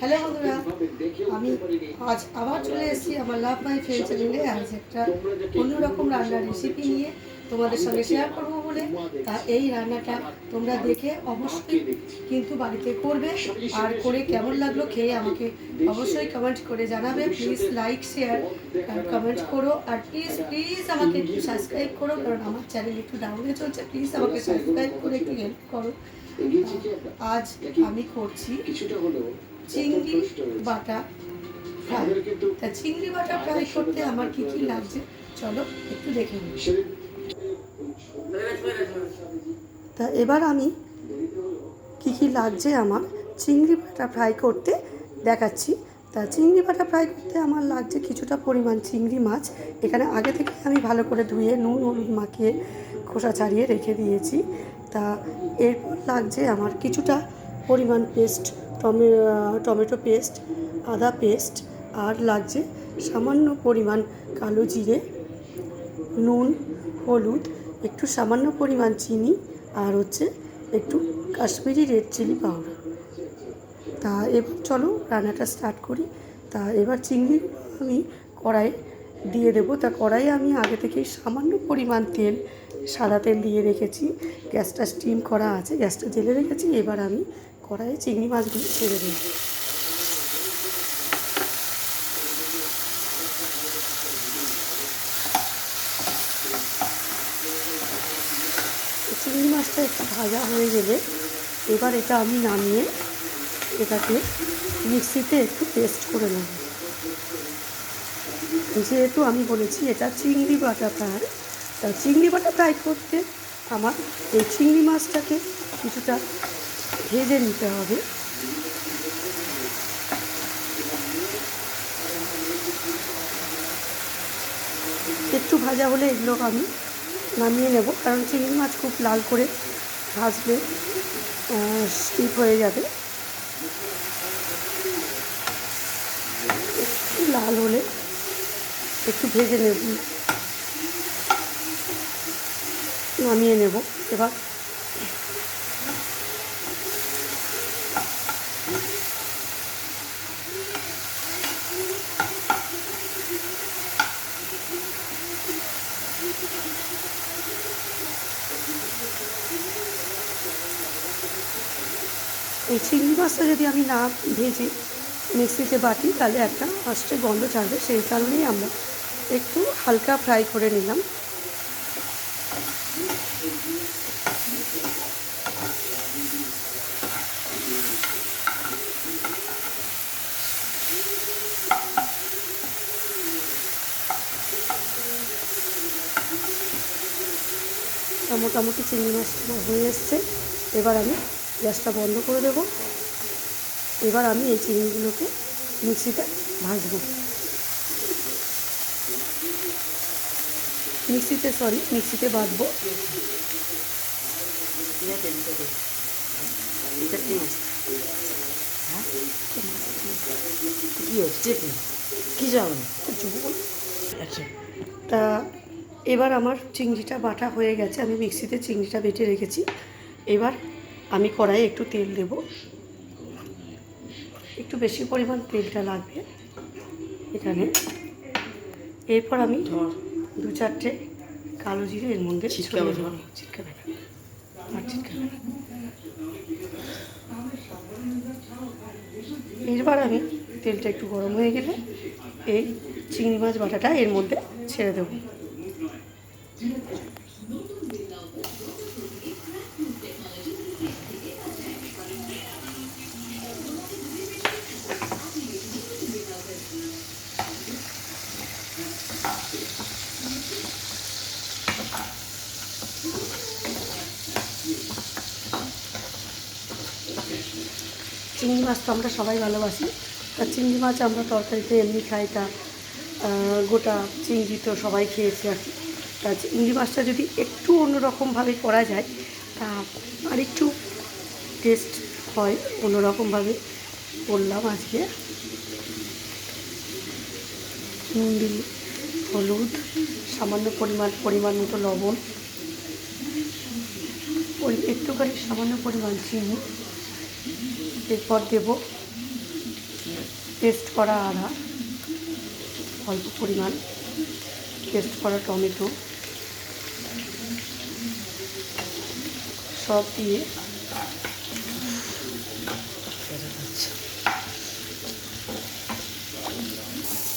Hello বন্ধুরা আমি আজ আবার চলে এসেছি আমার লাভ মাই ফ্রেন্ড চ্যানেলে আজ একটা অন্যরকম রান্নার রেসিপি নিয়ে তোমাদের সঙ্গে শেয়ার করব বলে। তা এই রান্নাটা তোমরা দেখে অবশ্যই কিন্তু বাড়িতে করবে। আর করে কেমন লাগল খেয়ে আমাকে অবশ্যই কমেন্ট করে জানাবে। প্লিজ লাইক শেয়ার কমেন্ট করো। আর প্লিজ প্লিজ আমাকে একটু সাবস্ক্রাইব করো কারণ আমার চ্যানেল একটু ডাউনে চলছে। প্লিজ আমাকে সাবস্ক্রাইব করে একটু হেল্প করো। আজ আমি করছি কিছুটা হলেও চিংড়ি বাটা ফ্রাই তা চিংড়ি বাটা ফ্রাই করতে আমার কি কি লাগছে? চলো একটু দেখে নিই। তা এবার আমি কি কি লাগছে আমার? চিংড়ি বাটা ফ্রাই করতে দেখাচ্ছি। তা চিংড়ি বাটা ফ্রাই করতে আমার লাগছে কিছুটা পরিমাণ চিংড়ি মাছ। এখানে আগে থেকে আমি ভালো করে ধুয়ে নুন হলুদ মাখিয়ে খোসা ছাড়িয়ে রেখে দিয়েছি। তা এরপর লাগছে আমার কিছুটা পরিমাণ পেস্ট, টমে, টমেটো পেস্ট, আদা পেস্ট আর লাগছে সামান্য পরিমাণ কালো জিরে, নুন, হলুদ, একটু সামান্য পরিমাণ চিনি আর হচ্ছে একটু কাশ্মীরি রেড চিলি পাউডার। তা এবার চলো রান্নাটা স্টার্ট করি। তা এবার চিংড়ি আমি কড়াই দিয়ে দেবো। তা কড়াইয়ে আমি আগে থেকেই সামান্য পরিমাণ তেল, সাদা তেল দিয়ে রেখেছি। গ্যাসটা স্টিম করা আছে, গ্যাসটা জেলে রেখেছি। এবার আমি কড়াইয়ে চিংড়ি মাছগুলো ছেড়ে দিই চিংড়ি মাছটা একটু ভাজা হয়ে গেলে এবার এটা আমি নামিয়ে এটাকে মিক্সিতে একটু পেস্ট করে নেব। যেহেতু আমি বলেছি এটা চিংড়ি বাটা ফ্রাই তা চিংড়ি বাটা ফ্রাই করতে আমার এই চিংড়ি মাছটাকে কিছুটা ভেজে নিতে হবে। একটু ভাজা হলে এগুলো আমি নামিয়ে নেব, কারণ চিংড়ি মাছ খুব লাল করে ভাজলে স্টিপ হয়ে যাবে। একটু লাল হলে একটু ভেজে নেব। নামিয়ে নেব। এবার এই চিংড়ি মাছটা যদি আমি না ভেজে মিক্সিতে বাটি, তাহলে একটা ফার্স্টে গন্ধ ছাড়বে। সেই কারণেই আমরা একটু হালকা ফ্রাই করে নিলাম। মোটামুটি চিংড়ি মাছটা হয়ে এসছে। এবার আমি গ্যাসটা বন্ধ করে দেব। এবার আমি এই চিংড়িগুলোকে মিক্সিতে ভাজবো। মিক্সিতে সরি মিক্সিতে বাটবো কি হচ্ছে কি যাবে আচ্ছা তা এবার আমার চিংড়িটা বাটা হয়ে গেছে। আমি মিক্সিতে চিংড়িটা বেটে রেখেছি। এবার আমি কড়াইয়ে একটু তেল দেব। একটু বেশি পরিমাণ তেলটা লাগবে এখানে। এরপর আমি দু চারটে কালো জিরে এর মধ্যে ছিটকাবে। ছিটকাবে আর ছিটকাবে এরপর আমি তেলটা একটু গরম হয়ে গেলে এই চিংড়ি মাছ বাটাটা এর মধ্যে ছেড়ে দেবো। চিংড়ি মাছ তো আমরা সবাই ভালোবাসি। তা চিংড়ি মাছ আমরা তরকারিতে এমনি খাই, তা গোটা চিংড়ি তো সবাই খেয়েছি আর কি। তা চিংড়ি মাছটা যদি একটু অন্যরকমভাবে করা যায়, তা আর একটু টেস্ট হয় অন্যরকমভাবে করলাম আজকে। নুন হলুদ, সামান্য পরিমাণ পরিমাণ মতো লবণ পরি- একটুখানি সামান্য পরিমাণ চিনি। এরপর দেব। পেস্ট করা আদা অল্প পরিমাণ। পেস্ট করা টমেটো। সব দিয়ে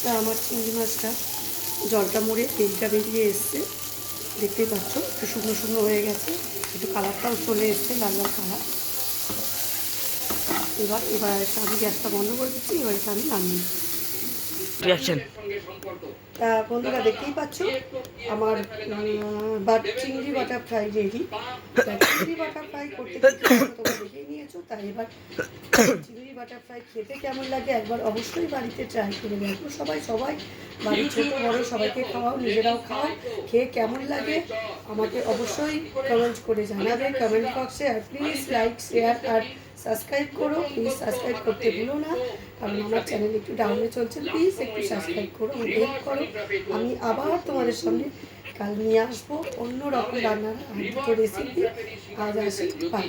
তা আমার চিংড়ি মাছটা জলটা মরে তেলটা বেরিয়ে এসছে। দেখতেই পাচ্ছ, একটু শুকনো শুকনো হয়ে গেছে। একটু কালারটাও চলে এসছে, লাল লাল কালার এবার এবার আমি গ্যাসটা বন্ধ করে দিচ্ছি এবার এটা আমি নামিয়ে। রিয়াকশন তা বন্ধুরা দেখতেই পাচ্ছ আমার বাট চিংড়ি বাটার ফ্রাই রেডি চিংড়ি বাটার ফ্রাই করতে তোমরা দেখেই নিয়েছো তাই এবার চিংড়ি বাটার ফ্রাই খেতে কেমন লাগে একবার অবশ্যই বাড়িতে ট্রাই করে দেখো সবাই সবাই বাড়ির ছোটো বড় সবাইকে খাওয়াও নিজেরাও খাও খেয়ে কেমন লাগে আমাকে অবশ্যই কমেন্ট করে জানাবে কমেন্ট বক্সে আর প্লিজ লাইক শেয়ার আর সাবস্ক্রাইব করো প্লিজ সাবস্ক্রাইব করতে ভুলো না। কারণ আমার চ্যানেল একটু ডাউনে চলছে প্লিজ একটু সাবস্ক্রাইব করো হেল্প করো। আমি আবার তোমাদের সামনে কাল নিয়ে আসব অন্য রকম রান্নার রেসিপি আজ আসি বাই